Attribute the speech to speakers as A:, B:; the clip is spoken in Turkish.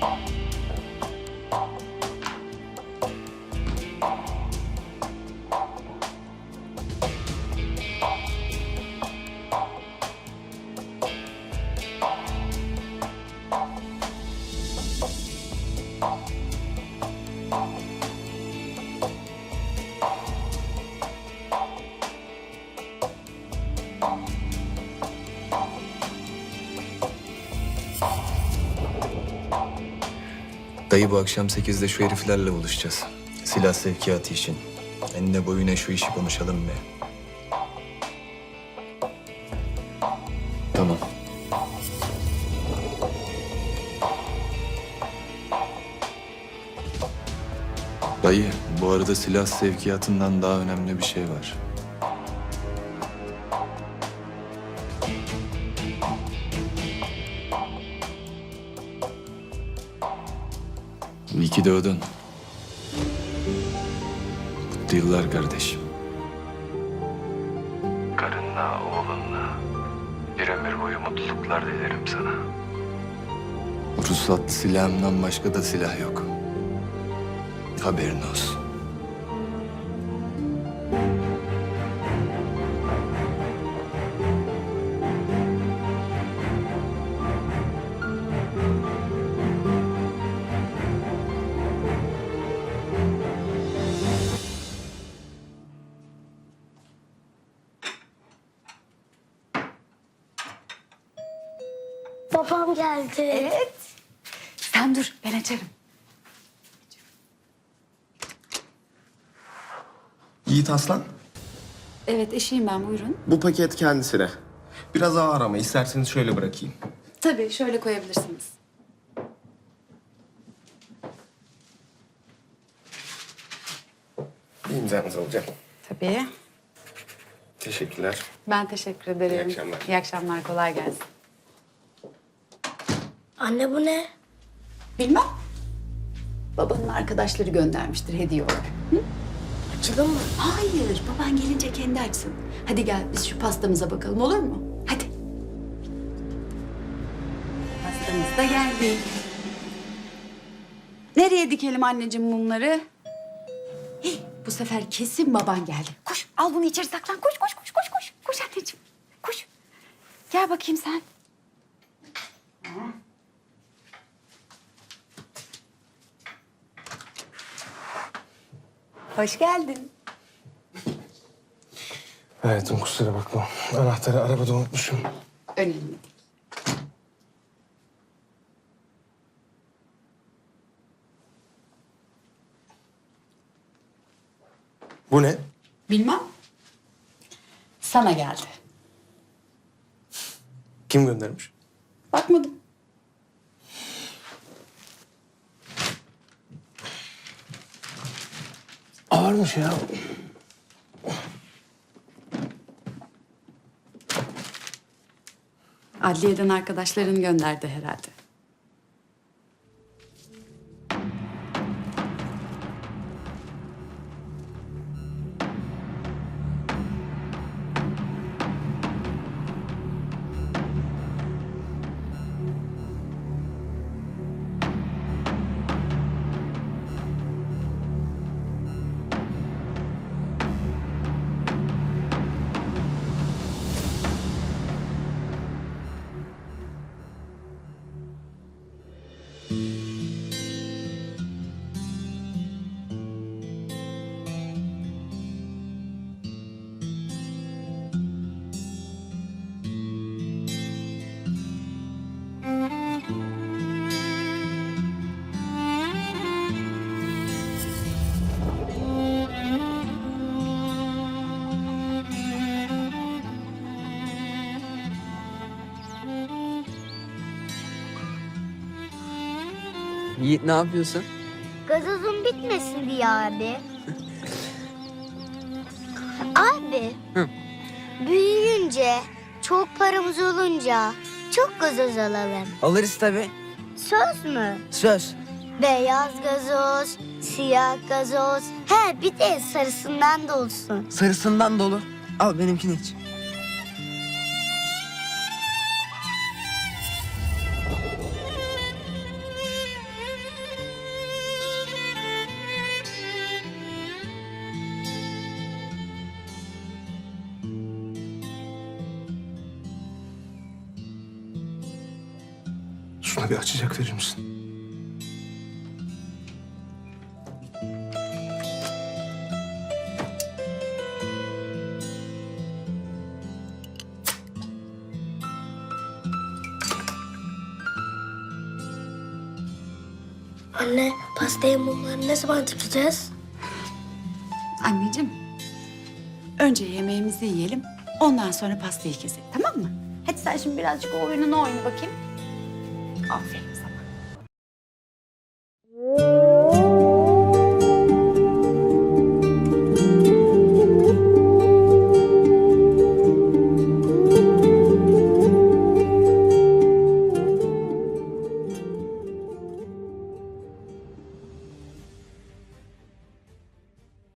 A: Bye. Dayı bu akşam 8'de şu heriflerle buluşacağız. Silah sevkiyatı için. Enine boyuna şu işi konuşalım be. Tamam. Dayı, bu arada silah sevkiyatından daha önemli bir şey var. İyi ki doğdun. Mutlu yıllar kardeşim. Karınla, oğlunla bir ömür boyu mutluluklar dilerim sana. Ruhsatlı silahımdan başka da silah yok. Haberin olsun.
B: Babam geldi.
C: Evet. Sen dur ben açarım.
D: Yiğit Aslan,
C: Evet eşiyim ben buyurun.
D: bu paket kendisine. Biraz ağır ama isterseniz şöyle bırakayım.
C: Tabii şöyle koyabilirsiniz.
D: Bir imzanızı alacağım.
C: Tabii.
D: Teşekkürler.
C: Ben teşekkür ederim.
D: İyi akşamlar.
C: İyi akşamlar kolay gelsin.
B: Anne bu ne?
C: Bilmem. Babanın arkadaşları göndermiştir hediye olarak.
B: Açalım mı?
C: Hayır baban gelince kendi açsın. Hadi gel biz şu pastamıza bakalım olur mu? Hadi. Pastamız da geldi. Nereye dikelim anneciğim mumları? Hih, bu sefer kesin baban geldi. Koş al bunu içeri saklan. Koş koş koş koş koş. Koş anneciğim. Koş. Gel bakayım sen. Hoş geldin.
D: Hayatım kusura bakma. Anahtarı arabada unutmuşum.
C: Önemli değil.
D: Bu ne?
C: Bilmem. Sana geldi.
D: Kim göndermiş?
C: Bakmadım.
D: Ağırmış ya.
C: Adliyeden arkadaşların gönderdi herhalde.
E: Yiğit ne yapıyorsun?
B: Gazozun bitmesin diye abi. abi.
E: Hı.
B: Büyüyünce, çok paramız olunca çok gazoz alalım.
E: Alırız tabii.
B: Söz mü?
E: Söz.
B: Beyaz gazoz, siyah gazoz. He bir de sarısından da olsun.
E: Sarısından dolu. Al benimkini iç.
D: Şuna bir açacak verir misin?
F: Anne, pastaya mumları ne zaman tutacağız?
C: Anneciğim, önce yemeğimizi yiyelim, ondan sonra pastayı keselim, tamam mı? Hadi sen şimdi birazcık o oyununu oyna bakayım. office.